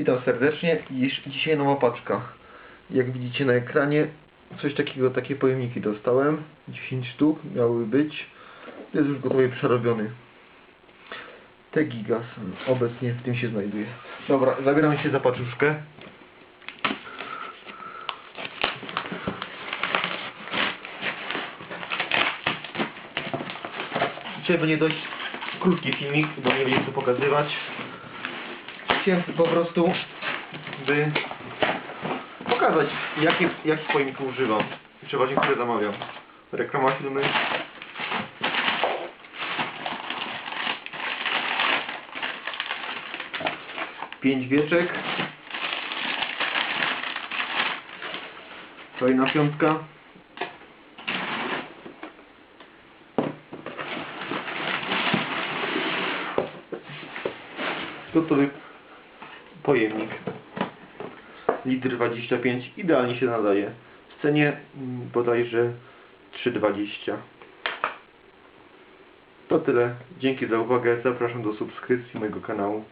Witam serdecznie. Dziś, dzisiaj nowa paczka. Jak widzicie na ekranie, coś takiego, takie pojemniki dostałem. 10 sztuk miały być. Jest już gotowy przerobiony. Te gigas obecnie w tym się znajduje. Dobra, zabieram się za paczuszkę. Dzisiaj będzie dość krótki filmik, bo nie będzie co pokazywać. Chciałem po prostu, by pokazać, jakie, jakich pojemników używam. I przeważnie które zamawiam. Reklama filmy. Pięć wieczek. Kolejna piątka. gotowy pojemnik. Litr 25 idealnie się nadaje. W cenie mm, bodajże 3,20. To tyle. Dzięki za uwagę. Zapraszam do subskrypcji mojego kanału.